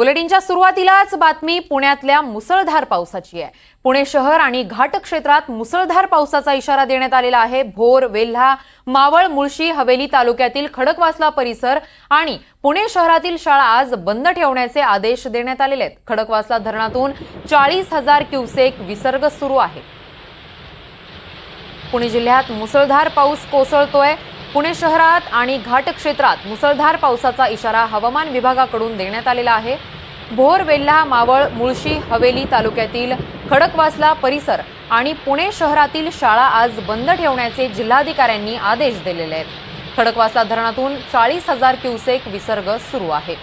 बुलेटिनच्या सुरुवातीलाच बातमी पुण्यातल्या मुसळधार पावसाची आहे. पुणे शहर आणि घाट क्षेत्रात मुसळधार पावसाचा इशारा देण्यात आलेला आहे. भोर वेल्हा मावळ मुळशी हवेली तालुक्यातील खडकवासला परिसर आणि पुणे शहरातील शाळा आज बंद ठेवण्याचे आदेश देण्यात आलेले आहेत. खडकवासला धरणातून चाळीस हजार क्युसेक विसर्ग सुरू आहे. पुणे जिल्ह्यात मुसळधार पाऊस कोसळतोय. पुणे शहरात आणि घाट क्षेत्रात मुसळधार पावसाचा इशारा हवामान विभागाकडून देण्यात आलेला आहे. भोर वेल्हा मावळ मुळशी हवेली तालुक्यातील खडकवासला परिसर आणि पुणे शहरातील शाळा आज बंद ठेवण्याचे जिल्हाधिकाऱ्यांनी आदेश दिलेले आहेत. खडकवासला धरणातून चाळीस हजार क्युसेक विसर्ग सुरू आहे.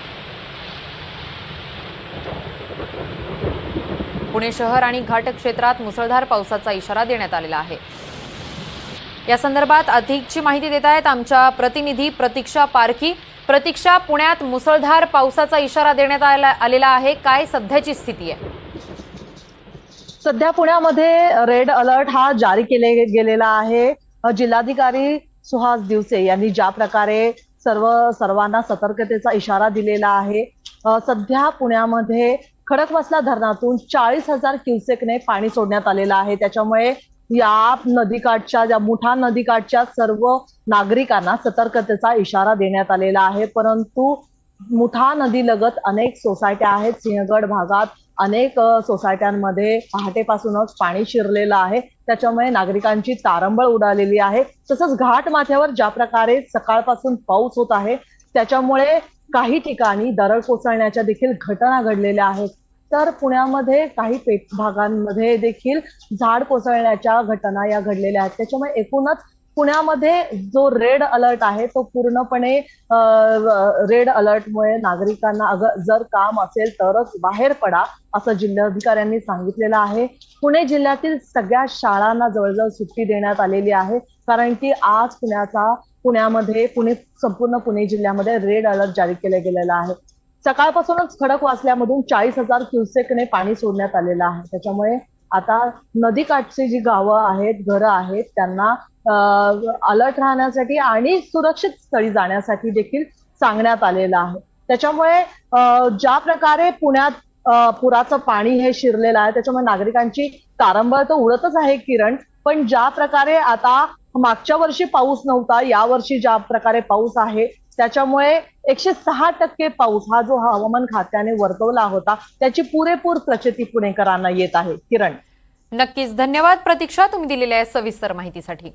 पुणे शहर आणि घाट क्षेत्रात मुसळधार पावसाचा इशारा देण्यात आलेला आहे. या संदर्भात अधिकची माहिती देत आहेत आमच्या प्रतिनिधी प्रतीक्षा पारखी. प्रतीक्षा पुण्यात मुसळधार पावसाचा इशारा देण्यात आला- आलेला आहे. काय सध्याची स्थिती आहे? सध्या पुण्यामध्ये रेड अलर्ट हा जारी केले गेलेला आहे. जिल्हाधिकारी सुहास दिवसे यांनी ज्या प्रकारे सर्व सर्वांना सतर्कतेचा इशारा दिलेला आहे सध्या पुण्यामध्ये खडकवासला धरणातून चाळीस हजार क्युसेकने पाणी सोडण्यात आलेलं आहे. त्याच्यामुळे या नदीकाठच्या ज्या मुठा नदीकाठच्या सर्व नागरिकांना सतर्कतेचा इशारा देण्यात आलेला आहे. परंतु मुठा नदीलगत अनेक सोसायट्या आहेत. सिंहगड भागात अनेक सोसायट्यांमध्ये पहाटेपासूनच पाणी शिरलेलं आहे. त्याच्यामुळे नागरिकांची तारंबळ उडालेली आहे. तसंच घाट माथ्यावर ज्या प्रकारे सकाळपासून पाऊस होत आहे त्याच्यामुळे काही ठिकाणी दरड कोसळण्याच्या देखील घटना घडलेल्या आहेत. तर पुण्यामध्ये काही पेट भागांमध्ये देखील झाड कोसळण्याच्या घटना या घडलेल्या आहेत. त्याच्यामुळे एकूणच पुण्यामध्ये जो रेड अलर्ट आहे तो पूर्णपणे रेड अलर्टमुळे नागरिकांना अगर जर काम असेल तरच बाहेर पडा असं जिल्हाधिकाऱ्यांनी सांगितलेलं आहे. पुणे जिल्ह्यातील सगळ्या शाळांना जवळजवळ सुट्टी देण्यात आलेली आहे कारण की आज पुण्याचा पुण्यामध्ये पुणे संपूर्ण पुणे जिल्ह्यामध्ये रेड अलर्ट जारी केला गेलेला आहे. सकाळपासूनच खडक वाचल्यामधून चाळीस हजार क्युसेकने पाणी सोडण्यात आलेलं आहे. त्याच्यामुळे आता नदीकाठची जी गावं आहेत घरं आहेत त्यांना अलर्ट राहण्यासाठी आणि सुरक्षित स्थळी जाण्यासाठी देखील सांगण्यात आलेलं आहे. त्याच्यामुळे ज्या प्रकारे पुण्यात पुराचं पाणी हे शिरलेलं आहे त्याच्यामुळे नागरिकांची तारंबळ तर उडतच आहे किरण पण ज्या प्रकारे आता मागच्या वर्षी पाऊस नव्हता या वर्षी ज्या प्रकारे पाऊस आहे त्याच्यामुळे एकशे सहा टक्के पाऊस हा जो हवामान खात्याने वर्तवला होता त्याची पुरेपूर प्रचिती पुणेकरांना येत आहे. किरण. नक्कीच. धन्यवाद प्रतीक्षा. तुम्ही दिलेल्या सविस्तर माहितीसाठी.